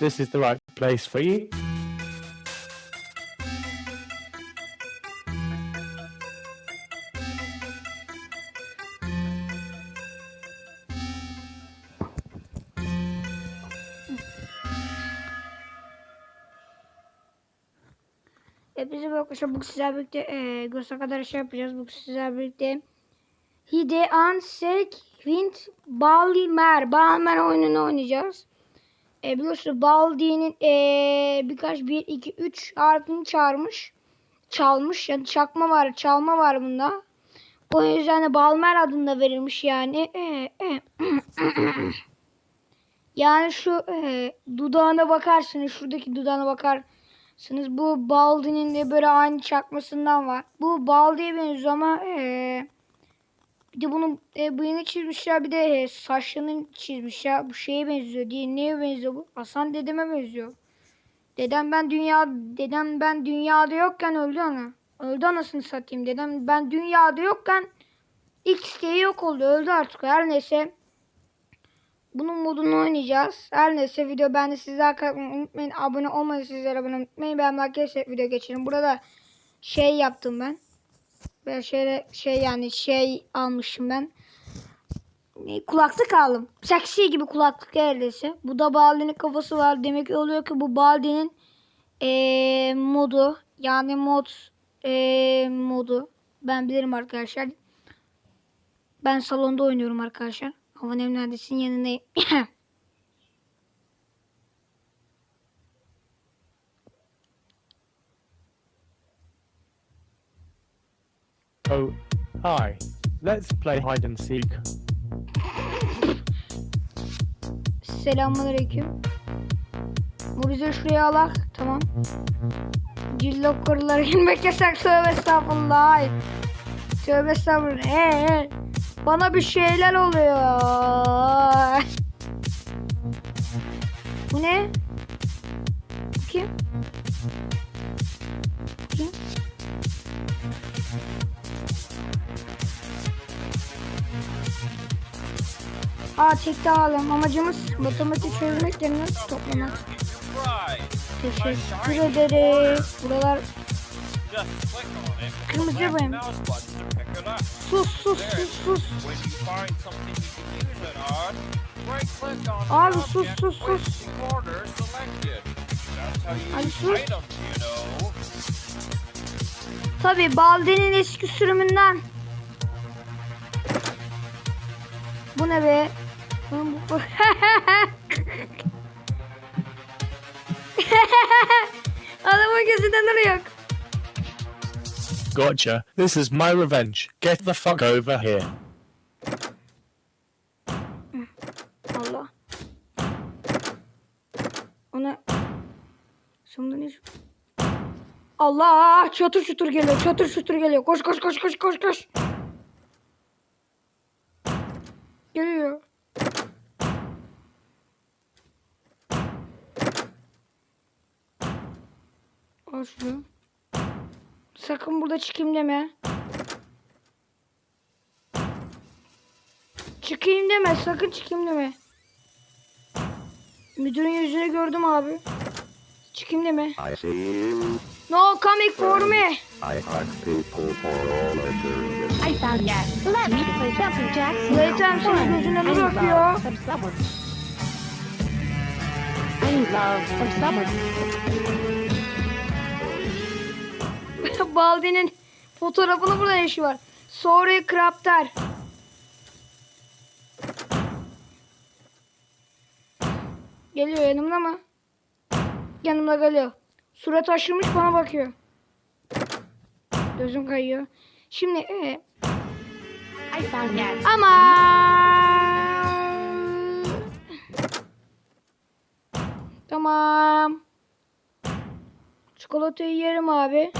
this is the right place for you. Hepinize arkadaşlar. Bugün sizlerle birlikte e, Ghost'a kadar şey yapacağız. Bugün sizlerle birlikte Hidean Sek Wind Balmer Balmer oyununu oynayacağız. E, biliyorsunuz Baldi'nin e, birkaç 1, 2, 3 harfini çağırmış. Çalmış. Yani çakma var, çalma var bunda. O yüzden de Balmer adında verilmiş yani. E, e, yani şu e, dudağına bakarsınız. Şuradaki dudağına bakar. Sınız bu Baldi'nin de böyle aynı çakmasından var. Bu Baldi'ye benziyor ama eee bir de bunun e, bıyığını çizmişler bir de e, saçlarını çizmişler. Bu şeye benziyor diye neye benziyor bu? Hasan dedeme benziyor. Dedem ben dünya dedem ben dünyada yokken öldü ana. Öldü anasını satayım. Dedem ben dünyada yokken ilk isteği yok oldu. Öldü artık. Her neyse. Bunun modunu oynayacağız. Her neyse video ben de sizler kalkmayı unutmayın. Abone olmayı sizlere abone unutmayın. Ben arkadaşlar video geçelim. Burada şey yaptım ben. Ben şöyle şey yani şey almışım ben. Ne, Kulaklık aldım. Seksi gibi kulaklık neredeyse. Bu da Baldi'nin kafası var. Demek ki oluyor ki bu Baldi'nin eee, modu. Yani mod eee, modu. Ben bilirim arkadaşlar. Ben salonda oynuyorum arkadaşlar. Havanem neredesin yanındayım. Oh, hi. Let's play hide and seek. Selamünaleyküm. Bu bize şuraya alak. Tamam. Cillop korulara girmek yasak. Tövbe estağfurullah. Tövbe estağfurullah. Ee. Bana bir şeyler oluyor. Bu ne? Bu Kim? Aa tek dağılım. Amacımız matematik çözmek yerine toplamak. Teşekkür ederim. Buralar Kırmızı boyam. sus sus sus sus. Abi sus sus sus. Hadi sus. Tabi Baldi'nin eski sürümünden. Bu ne be? Adamın gözünden nuru yok. Gotcha. This is my revenge. Get the fuck over here. Allah. Ona sonunda? Allah çatır çutur geliyor çatır çutur geliyor. Koş koş koş koş koş koş. Geliyor. Al sakın burada çıkayım deme. Çıkayım deme sakın çıkayım deme. Müdürün yüzünü gördüm abi. Çıkayım deme. I see him. No coming for me. I hunt people for all their I found gas. Let me play jumping jacks. Zaten senin gözünden nur akıyor. Some someone. I need love from someone. Baldi'nin fotoğrafını burada ne işi var? Sorry Crafter. Geliyor yanımda mı? Yanımda geliyor. Surat aşırmış bana bakıyor. Gözüm kayıyor. Şimdi e, ama tamam. Çikolatayı yerim abi.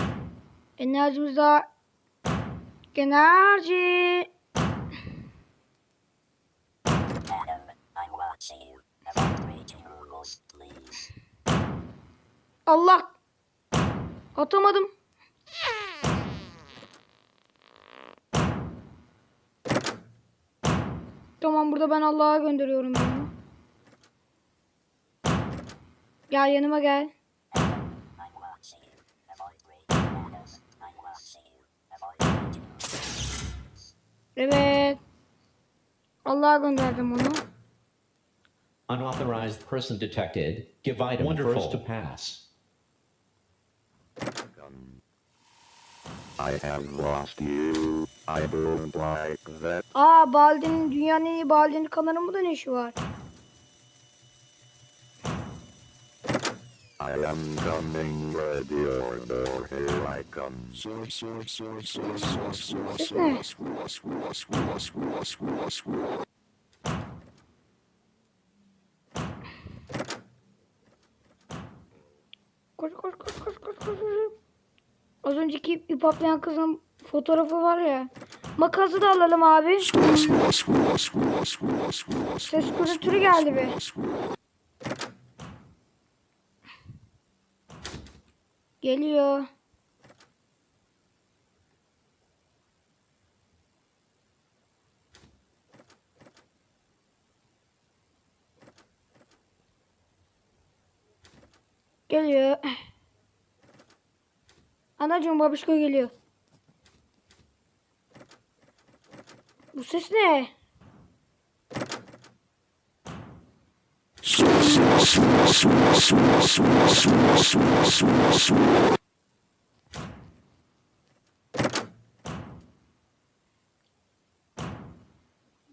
Enerjimiz daha enerji. Allah. Atamadım. Tamam burada ben Allah'a gönderiyorum bunu. Gel yanıma gel. Evet. Allah'a gönderdim onu. Unauthorized person detected. Give item first to pass. I have lost you. I don't like that. Aa Baldi'nin dünyanın en iyi Baldi'nin kanalının da ne işi var? I am coming, ready or door, here I come. Ses ne? Koş koş koş koş koş koş. koş. Az önceki ip atlayan kızın fotoğrafı var ya. Makası da alalım abi. Ses kuruntülü geldi be. Geliyor. Geliyor. Anacığım babişko geliyor. Bu ses ne?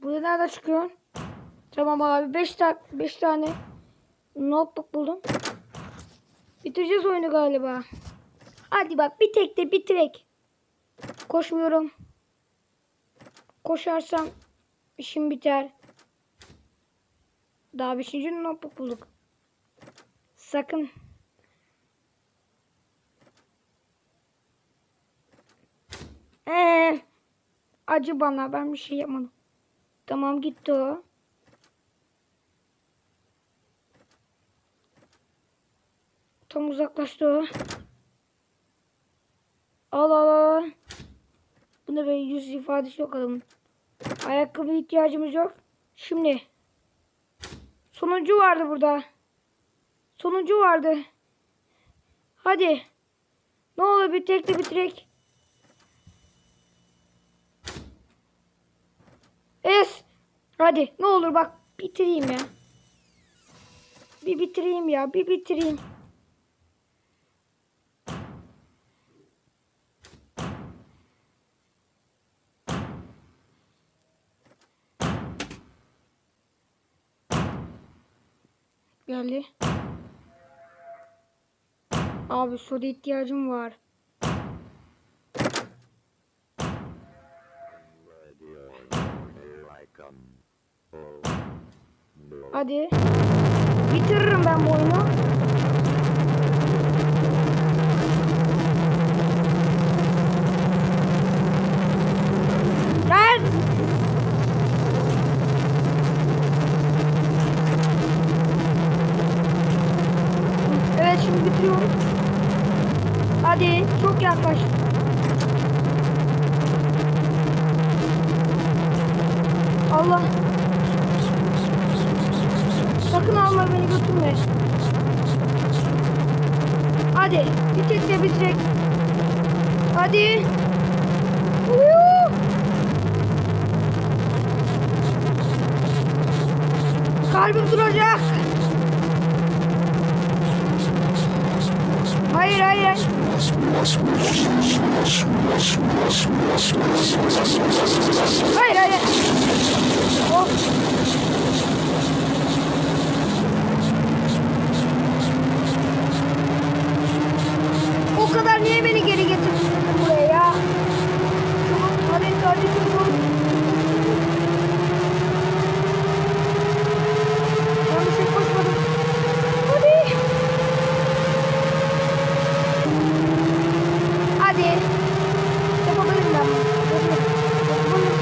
Burada nerede çıkıyor? Tamam abi 5 ta 5 tane notebook buldum. Bitireceğiz oyunu galiba. Hadi bak bir tek de bitirek. Koşmuyorum. Koşarsam işim biter. Daha beşinci notebook bulduk. Sakın. Ee, acı bana ben bir şey yapmadım. Tamam gitti o. Tam uzaklaştı o. Al al al. Bu ne be yüz ifadesi yok adamın. Ayakkabı ihtiyacımız yok. Şimdi. Sonuncu vardı burada. Sonuncu vardı. Hadi. Ne olur bir tek de bitirek. Es. Hadi ne olur bak bitireyim ya. Bir bitireyim ya bir bitireyim. Geldi. Abi soda ihtiyacım var. Hadi. Bitiririm ben bu oyunu. Hadi çok yaklaştım. Allah. Sakın alma beni götürme. Hadi bir tek de bitirek. Hadi. Kalbim duracak. Hayır hayır hayır. Hayır hayır. Of. O kadar niye beni geri getirdin buraya ya? Tamam, hadi hadi çabuk. Yanlış şey koşmadım. Hadi. Hadi. Yapabilirim ben. Yapabilirim. Yapabilirim.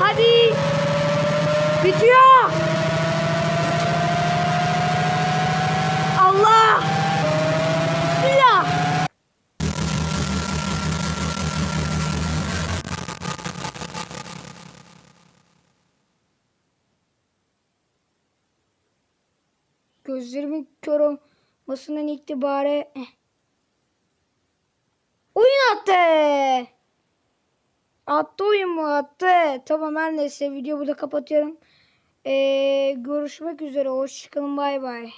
Hadi. Bitiyor. Allah! Bismillah! Gözlerimin kör olmasından itibaren eh. oyun attı. Attı oyun mu attı? Tamam her neyse video burada kapatıyorum. Ee, görüşmek üzere. Hoşçakalın. Bay bay.